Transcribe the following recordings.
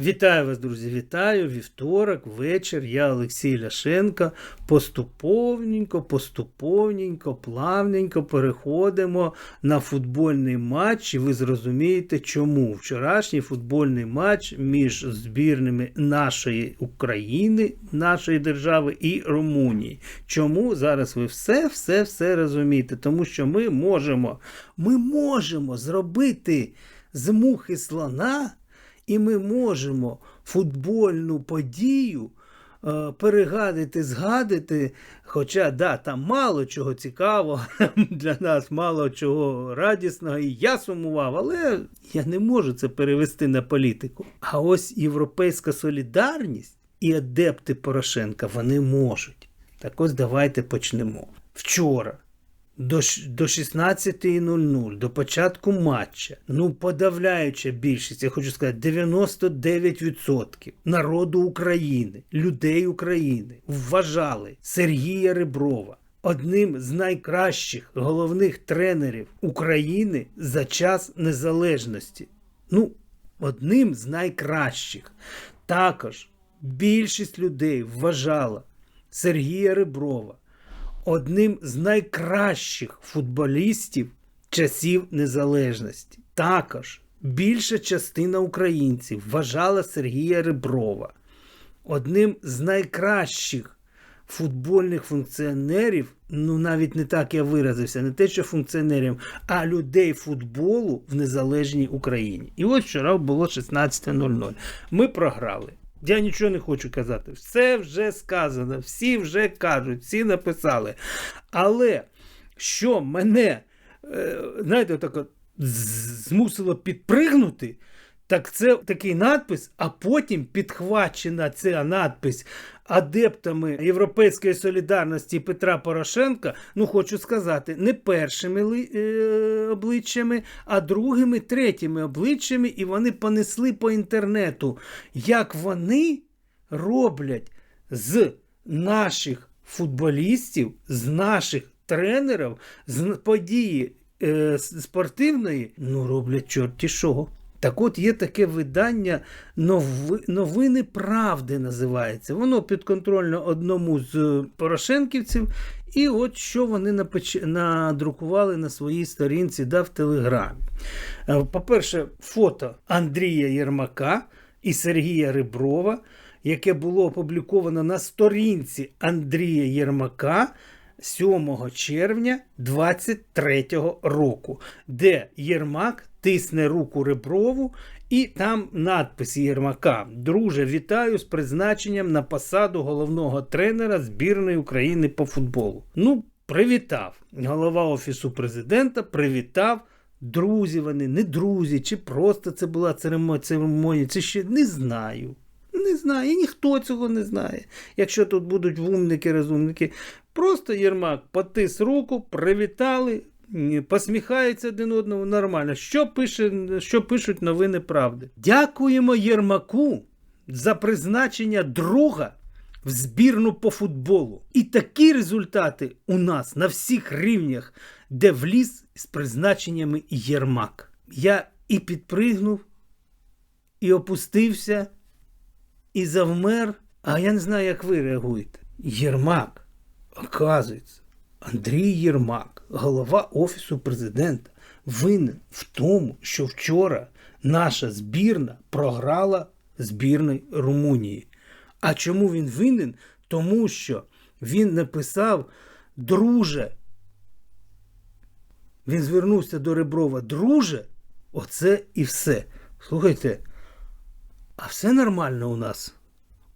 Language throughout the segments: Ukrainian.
Вітаю вас, друзі! Вітаю! Вівторок, вечір. Я Олексій Ляшенко. Поступовненько, поступовненько, плавненько переходимо на футбольний матч. І ви зрозумієте, чому вчорашній футбольний матч між збірними нашої України, нашої держави і Румунії. Чому зараз ви все, все, все розумієте? Тому що ми можемо, ми можемо зробити з мухи слона. І ми можемо футбольну подію е, перегадити, згадити. Хоча да, там мало чого цікавого для нас, мало чого радісного, і я сумував, але я не можу це перевести на політику. А ось європейська солідарність і адепти Порошенка вони можуть. Так ось давайте почнемо. Вчора до, до 16.00, до початку матча, ну, подавляюча більшість, я хочу сказати, 99% народу України, людей України вважали Сергія Реброва одним з найкращих головних тренерів України за час незалежності. Ну, одним з найкращих. Також більшість людей вважала Сергія Реброва одним з найкращих футболістів часів незалежності. Також більша частина українців вважала Сергія Реброва одним з найкращих футбольних функціонерів, ну навіть не так я виразився, не те, що функціонерів, а людей футболу в незалежній Україні. І от вчора було 16.00. Ми програли. Я нічого не хочу казати. Все вже сказано, всі вже кажуть, всі написали. Але що мене, е, знаєте, так змусило підпригнути, так це такий надпис, а потім підхвачена ця надпис адептами Європейської солідарності Петра Порошенка, ну хочу сказати, не першими е, обличчями, а другими, третіми обличчями, і вони понесли по інтернету, як вони роблять з наших футболістів, з наших тренерів, з події е, спортивної, ну роблять чорті що. Так от є таке видання нови, Новини Правди називається. Воно підконтрольно одному з е, Порошенківців. І от що вони напеч... надрукували на своїй сторінці да, в Телеграмі. Е, По-перше, фото Андрія Єрмака і Сергія Реброва, яке було опубліковано на сторінці Андрія Єрмака 7 червня 23 року, де Єрмак тисне руку Реброву, і там надпис Єрмака: Друже, вітаю з призначенням на посаду головного тренера збірної України по футболу. Ну, привітав. Голова Офісу президента привітав. Друзі вони, не друзі, чи просто це була церемонія, це ще не знаю. Не знаю, і ніхто цього не знає. Якщо тут будуть вумники, розумники, просто Єрмак потис руку, привітали, посміхаються один одному нормально. Що, пише, що пишуть новини правди? Дякуємо Єрмаку за призначення друга в збірну по футболу. І такі результати у нас на всіх рівнях, де вліз з призначеннями Єрмак. Я і підпригнув, і опустився і завмер. А я не знаю, як ви реагуєте. Єрмак, оказується, Андрій Єрмак, голова Офісу президента, винен в тому, що вчора наша збірна програла збірної Румунії. А чому він винен? Тому що він написав, друже, він звернувся до Реброва, друже, оце і все. Слухайте, а все нормально у нас,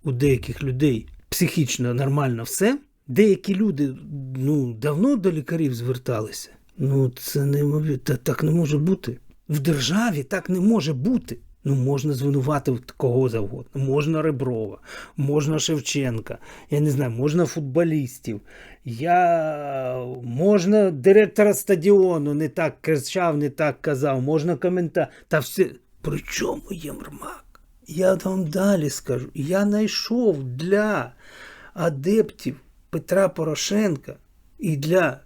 у деяких людей, психічно нормально все. Деякі люди ну, давно до лікарів зверталися. Ну, це. Та, так не може бути. В державі так не може бути. Ну, можна звинуватити кого завгодно. Можна Реброва, можна Шевченка, я не знаю, можна футболістів. Я... Можна директора стадіону не так кричав, не так казав, можна коментар. Та все. При чому є Єрмак? Я вам далі скажу. Я знайшов для адептів Петра Порошенка і для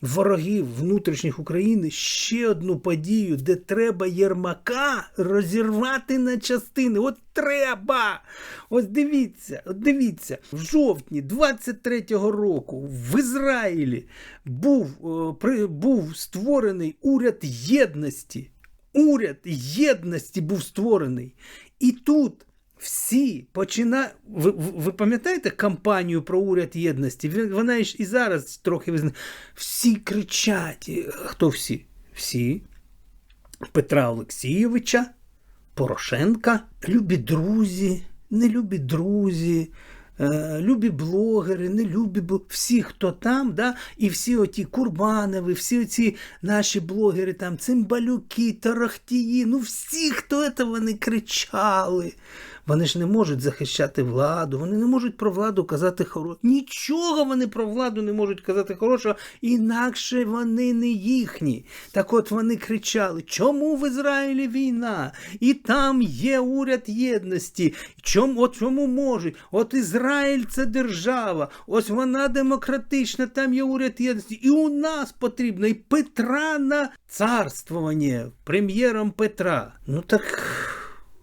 ворогів внутрішніх України ще одну подію, де треба Єрмака розірвати на частини. От треба! Ось дивіться, от дивіться, в жовтні 23-го року в Ізраїлі був, е, був створений уряд єдності. Уряд єдності був створений. І тут всі почина... Ви, ви пам'ятаєте кампанію про уряд єдності? Вона ж і зараз трохи визна... Всі кричать. Хто всі? Всі. Петра Олексійовича, Порошенка, любі друзі, нелюбі друзі, любі блогери, не любі всі, хто там, да, і всі оті Курбанови, всі оці наші блогери, там, цимбалюки, тарахтії, ну всі, хто це вони кричали. Вони ж не можуть захищати владу, вони не можуть про владу казати хороше. Нічого вони про владу не можуть казати хорошого, інакше вони не їхні. Так от вони кричали: чому в Ізраїлі війна? І там є уряд єдності. Чому, от чому можуть? От Ізраїль це держава, ось вона демократична, там є уряд єдності. І у нас потрібно і Петра на царствування, прем'єром Петра. Ну так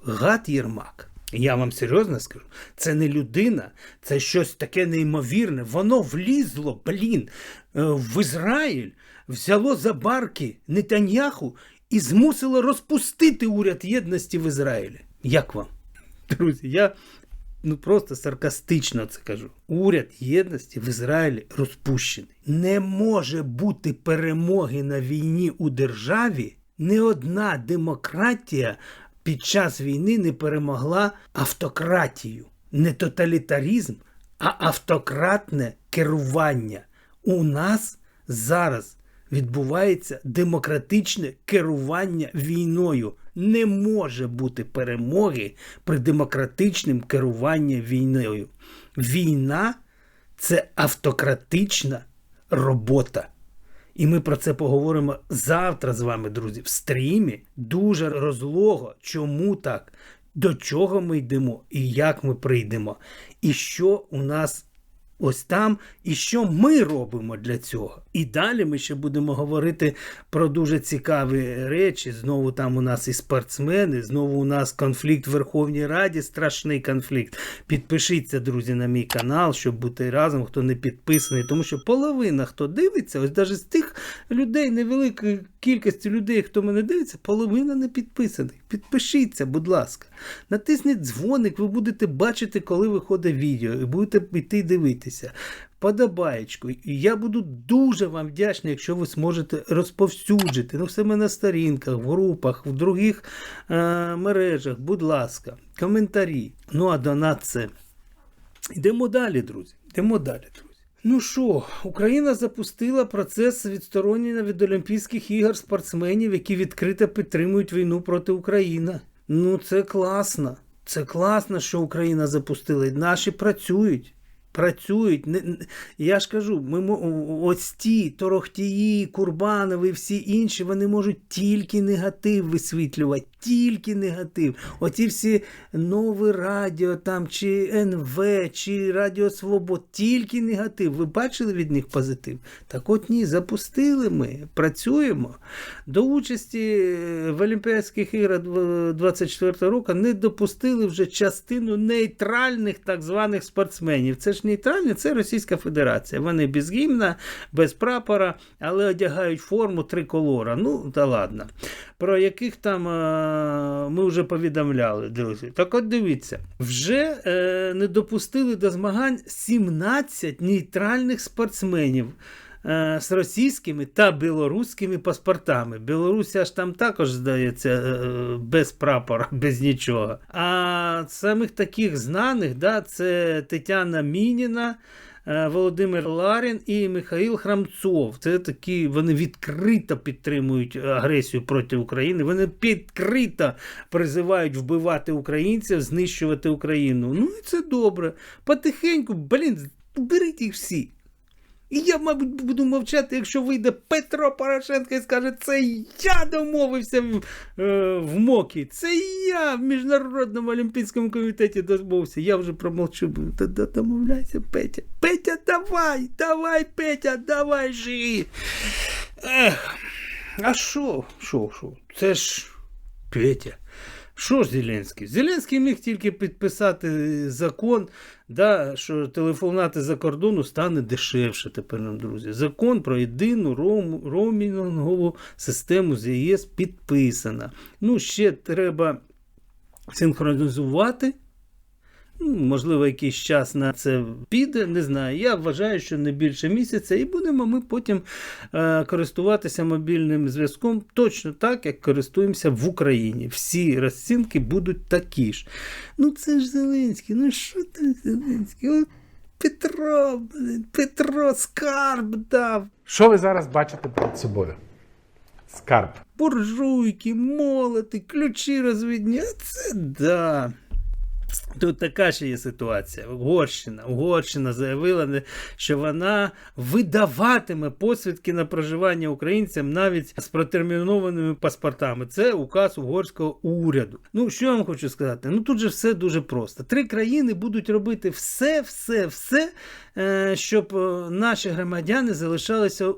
гад Єрмак. Я вам серйозно скажу, це не людина, це щось таке неймовірне. Воно влізло, блін, е, в Ізраїль, взяло за барки Нетаньяху і змусило розпустити уряд єдності в Ізраїлі. Як вам? Друзі, я ну просто саркастично це кажу. Уряд єдності в Ізраїлі розпущений. Не може бути перемоги на війні у державі. Не одна демократія під час війни не перемогла автократію. Не тоталітаризм, а автократне керування. У нас зараз відбувається демократичне керування війною. Не може бути перемоги при демократичному керуванні війною. Війна це автократична робота. І ми про це поговоримо завтра з вами, друзі, в стрімі. Дуже розлого, чому так, до чого ми йдемо і як ми прийдемо, і що у нас ось там, і що ми робимо для цього. І далі ми ще будемо говорити про дуже цікаві речі. Знову там у нас і спортсмени, знову у нас конфлікт в Верховній Раді, страшний конфлікт. Підпишіться, друзі, на мій канал, щоб бути разом, хто не підписаний, тому що половина, хто дивиться, ось навіть з тих людей, невеликої кількості людей, хто мене дивиться, половина не підписаних. Підпишіться, будь ласка. Натисніть дзвоник, ви будете бачити, коли виходить відео, і будете йти дивитися. Подобаєчку. І я буду дуже вам вдячний, якщо ви зможете розповсюджити ну, в себе на сторінках, в групах, в других е- мережах, будь ласка, коментарі. Ну а донат це. Йдемо далі, друзі. Йдемо далі, друзі. Ну що, Україна запустила процес відсторонення від Олімпійських ігор спортсменів, які відкрито підтримують війну проти України. Ну, це класно. Це класно, що Україна запустила. І Наші працюють. Працюють. Я ж кажу, ми ось ті Торохтії, Курбанови всі інші, вони можуть тільки негатив висвітлювати, тільки негатив. Оці всі нове радіо там, чи НВ, чи Радіо Свобод, тільки негатив. Ви бачили від них позитив? Так от ні, запустили ми, працюємо. До участі в Олімпійських іграх 24 року не допустили вже частину нейтральних так званих спортсменів. Це ж нейтральні, це Російська Федерація. Вони без гімна, без прапора, але одягають форму триколора. Ну, та ладно. Про яких там е, ми вже повідомляли, друзі. Так от дивіться, вже е, не допустили до змагань 17 нейтральних спортсменів. Е, З російськими та білоруськими паспортами. Білоруся ж там також здається е, без прапора, без нічого. А самих таких знаних, да, це Тетяна Мініна, е, Володимир Ларін і Михаїл Храмцов. Це такі, вони відкрито підтримують агресію проти України. Вони відкрито призивають вбивати українців, знищувати Україну. Ну і це добре. Потихеньку, блін, беріть їх всі. І я, мабуть, буду мовчати, якщо вийде Петро Порошенко і скаже, це я домовився в, е, в МОКі, це я в Міжнародному олімпійському комітеті домовився. Я вже промовчу. Домовляйся, Петя. Петя, давай, давай, Петя, давай жи. Ех. А що? Що, що? Це ж Петя. Що ж Зеленський? Зеленський міг тільки підписати закон, да, що телефонати за кордону стане дешевше тепер нам, друзі. Закон про єдину ром- роумінгову систему з ЄС підписана. Ну, ще треба синхронізувати. Можливо, якийсь час на це піде, не знаю. Я вважаю, що не більше місяця, і будемо ми потім е, користуватися мобільним зв'язком точно так, як користуємося в Україні. Всі розцінки будуть такі ж. Ну це ж Зеленський, ну що ти Зеленський? От Петро, блин, Петро скарб дав. Що ви зараз бачите перед собою? Скарб. буржуйки, молоти, ключі розвідні. А Це да. Тут така ще є ситуація. Угорщина. Угорщина заявила, що вона видаватиме посвідки на проживання українцям навіть з протермінованими паспортами. Це указ угорського уряду. Ну, що я вам хочу сказати? Ну тут же все дуже просто. Три країни будуть робити все, все, все, е, щоб е, наші громадяни залишалися е,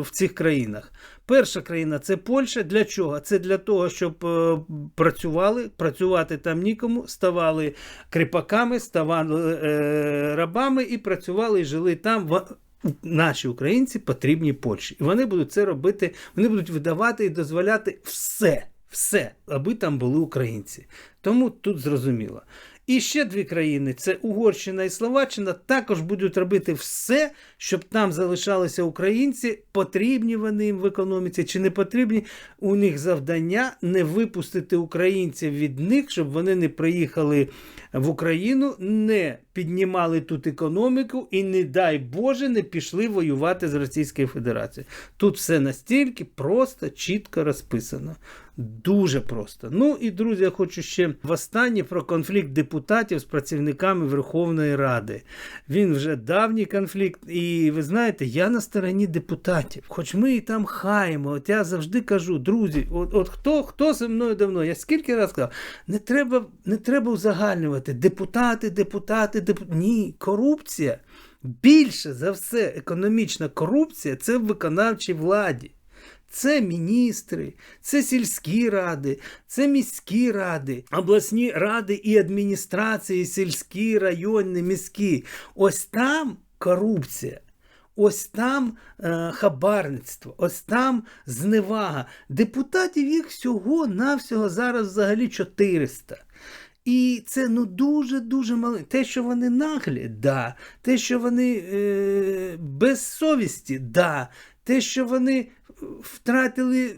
в цих країнах. Перша країна це Польща. Для чого? Це для того, щоб працювали, працювати там нікому, ставали кріпаками, ставали е, рабами і працювали і жили там. Наші українці потрібні Польщі. І вони будуть це робити, вони будуть видавати і дозволяти все, все, аби там були українці. Тому тут зрозуміло. І ще дві країни це Угорщина і Словаччина, також будуть робити все, щоб там залишалися українці, потрібні вони їм в економіці чи не потрібні. У них завдання не випустити українців від них, щоб вони не приїхали в Україну, не піднімали тут економіку і, не дай Боже, не пішли воювати з Російською Федерацією. Тут все настільки просто, чітко розписано. Дуже просто. Ну і друзі, я хочу ще востаннє про конфлікт депутатів з працівниками Верховної Ради. Він вже давній конфлікт, і ви знаєте, я на стороні депутатів. Хоч ми і там хаємо. От я завжди кажу, друзі, от, от хто, хто зі мною давно? Я скільки разів сказав, не треба, не треба узагальнювати. Депутати, депутати, депутати. Ні, корупція. Більше за все, економічна корупція це в виконавчій владі. Це міністри, це сільські ради, це міські ради, обласні ради і адміністрації, сільські, районні, міські. Ось там корупція. Ось там е, хабарництво, ось там зневага. Депутатів їх всього-навсього зараз взагалі 400. І це ну дуже-дуже мало. Те, що вони наглі, да. Те, що вони е, без совісті, да. Те, що вони втратили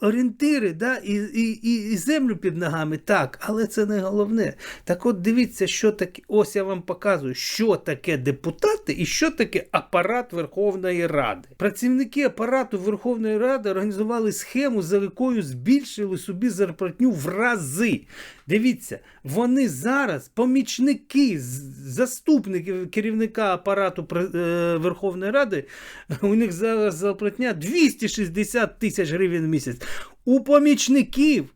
орієнтири, да, і, і, і, і землю під ногами, так, але це не головне. Так от дивіться, що таке. Ось я вам показую, що таке депутати і що таке апарат Верховної Ради. Працівники апарату Верховної Ради організували схему, за якою збільшили собі зарплатню в рази. Дивіться, вони зараз помічники, заступники керівника апарату е, Верховної Ради. У них зараз зарплатня 260 тисяч гривень в місяць. У помічників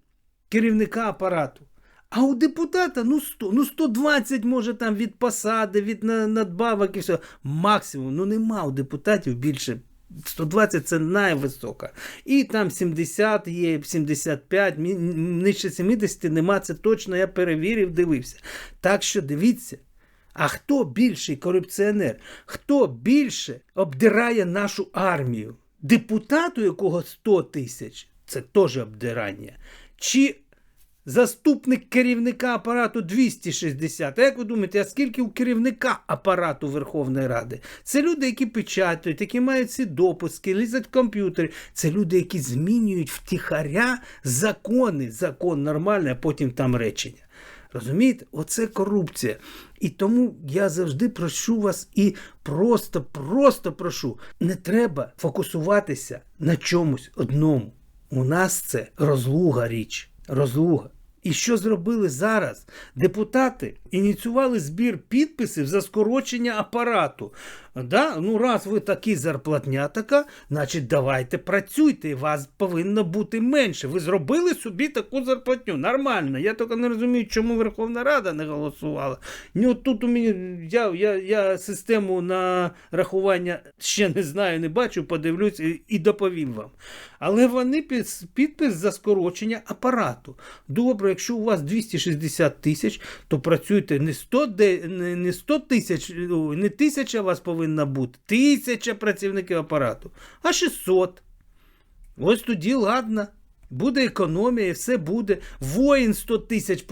керівника апарату. А у депутата ну 100, ну 120 може там від посади, від на- надбавок і все. Максимум. Ну нема у депутатів більше. 120 це найвисока. І там 70 є, 75, мі- нижче 70 нема, це точно я перевірив, дивився. Так що дивіться. А хто більший корупціонер? Хто більше обдирає нашу армію? Депутат, у якого 100 тисяч, це теж обдирання. Чи заступник керівника апарату 260. А як ви думаєте, а скільки у керівника апарату Верховної Ради? Це люди, які печатають, які мають ці допуски, лізать в комп'ютери. Це люди, які змінюють втіхаря закони. Закон нормальний, а потім там речення. Розумієте? Оце корупція. І тому я завжди прошу вас і просто, просто прошу, не треба фокусуватися на чомусь одному. У нас це розлуга річ. Розлуга. І що зробили зараз? Депутати ініціювали збір підписів за скорочення апарату. Да? Ну, раз ви такі зарплатня така, значить давайте працюйте, вас повинно бути менше. Ви зробили собі таку зарплатню. Нормально. Я тільки не розумію, чому Верховна Рада не голосувала. Ну, тут у мене я, я, я систему на рахування ще не знаю, не бачу, подивлюсь і, і доповім вам. Але вони під, підпис за скорочення апарату. Добре, якщо у вас 260 тисяч, то працюйте не 100, де, не, не 100 тисяч, не тисяча вас повинна бути, тисяча працівників апарату, а 600. Ось тоді ладно. Буде економія, все буде. Воїн 100 тисяч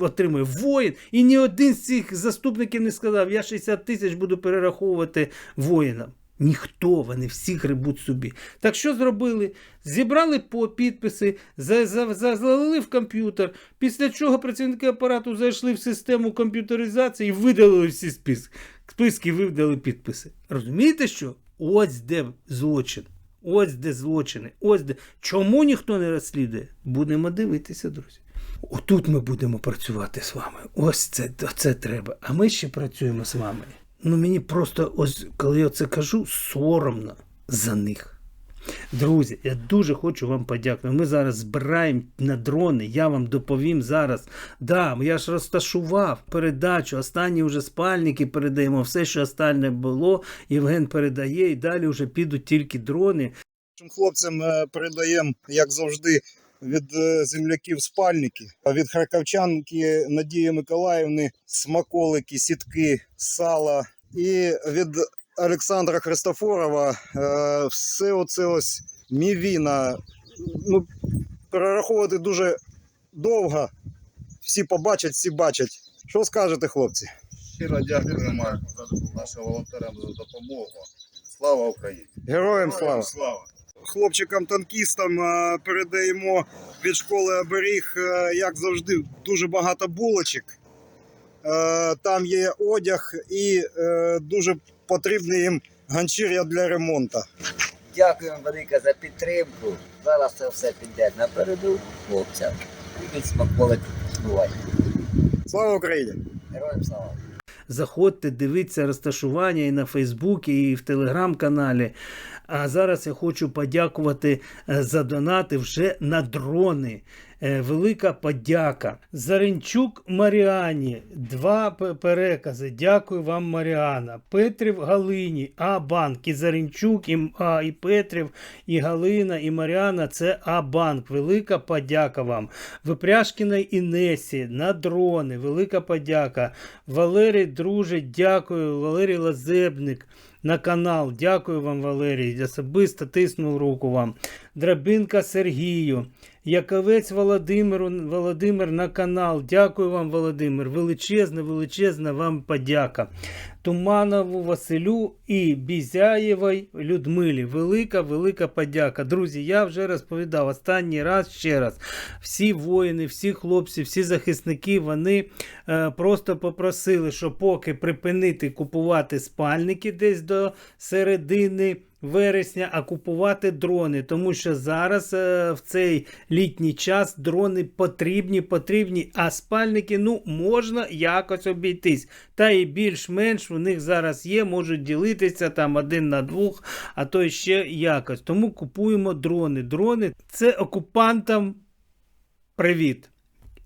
отримує. Воїн. І ні один з цих заступників не сказав, я 60 тисяч буду перераховувати воїнам. Ніхто, вони всі грибуть собі. Так що зробили? Зібрали по підписи, за- за- за- залили в комп'ютер, після чого працівники апарату зайшли в систему комп'ютеризації і видалили всі списки. Списки видали підписи. Розумієте що? Ось де злочин. Ось де злочини. Ось де. Чому ніхто не розслідує? Будемо дивитися, друзі. Отут ми будемо працювати з вами. Ось це, це треба. А ми ще працюємо з вами. Ну мені просто, ось коли я це кажу, соромно за них. Друзі, я дуже хочу вам подякувати. Ми зараз збираємо на дрони. Я вам доповім зараз. Да, я ж розташував передачу. Останні вже спальники передаємо. Все, що останнє було, Євген передає, і далі вже підуть тільки дрони. Хлопцям е, передаємо, як завжди, від е, земляків спальники, а від харківчанки Надії Миколаївни смаколики, сітки, сала. І від Олександра Христофорова е, все оце ось мівіна. Ну, перераховувати дуже довго. Всі побачать, всі бачать. Що скажете, хлопці? Щиро дякуємо нашим волонтерам за допомогу. Слава Україні! Героям слава! Слава! хлопчикам-танкістам е, передаємо від школи оберіг, е, як завжди, дуже багато булочок. Е, Там є одяг і е, дуже потрібний їм ганчір'я для ремонту. Дякуємо велике за підтримку. Зараз це все піде на передову хлопцям. І від смаколик буває. Слава Україні! Героям слава! Заходьте, дивіться розташування і на Фейсбуці, і в телеграм-каналі. А зараз я хочу подякувати е, за донати вже на дрони. Е, Велика подяка. Заренчук Маріані. Два перекази. Дякую вам, Маріана. Петрів Галині. А банк. І Заренчук, і, а, і Петрів, і Галина, і Маріана. Це А банк. Велика подяка вам. Випряшкіна Інесі на дрони. Велика подяка. Валерій, друже, дякую. Валерій Лазебник на канал. Дякую вам, Валерій. Особисто тиснув руку вам. Драбинка Сергію. Яковець Володимиру, Володимир на канал. Дякую вам, Володимир. Величезна, величезна вам подяка. Туманову Василю і Бізяєвій Людмилі. Велика, велика подяка. Друзі, я вже розповідав останній раз ще раз. Всі воїни, всі хлопці, всі захисники, вони е, просто попросили, що поки припинити купувати спальники десь до середини. Вересня, а купувати дрони, тому що зараз е, в цей літній час дрони потрібні, потрібні, а спальники ну можна якось обійтись. Та і більш-менш у них зараз є, можуть ділитися там один на двох, а то ще якось. Тому купуємо дрони. Дрони це окупантам привіт.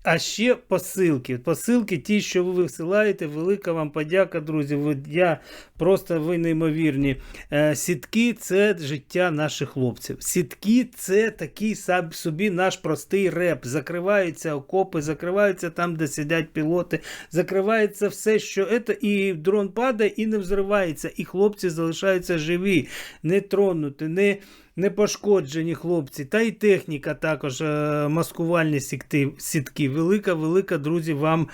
А ще посилки. Посилки, ті, що ви висилаєте, велика вам подяка, друзі. Ви, я просто ви неймовірні. Е, сітки це життя наших хлопців. Сітки це такий сам собі наш простий реп. Закриваються окопи, закриваються там, де сидять пілоти, закривається все, що це, і дрон падає і не взривається. І хлопці залишаються живі, не тронуті, не. Не пошкоджені хлопці, та й техніка також, е, маскувальні сітки. Велика, велика, друзі, вам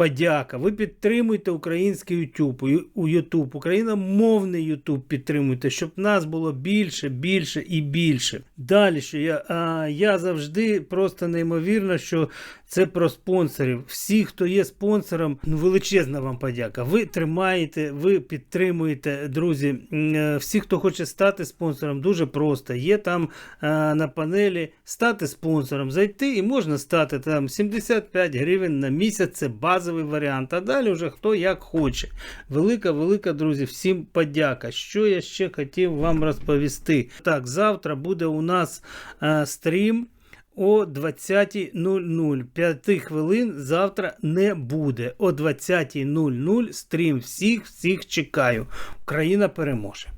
подяка. Ви підтримуйте український YouTube, у YouTube, україномовний YouTube підтримуйте, щоб нас було більше, більше і більше. Далі, що я, а, я завжди просто неймовірно, що це про спонсорів. Всі, хто є спонсором, ну величезна вам подяка. Ви тримаєте, ви підтримуєте, друзі. Е, Всі, хто хоче стати спонсором, дуже просто. Є там е, на панелі стати спонсором, зайти і можна стати там 75 гривень на місяць. Це базовий базовий варіант, а далі вже хто як хоче. Велика, велика, друзі, всім подяка. Що я ще хотів вам розповісти? Так, завтра буде у нас е, стрім. О 20.00. 5 хвилин завтра не буде. О 20.00 стрім всіх, всіх чекаю. Україна переможе.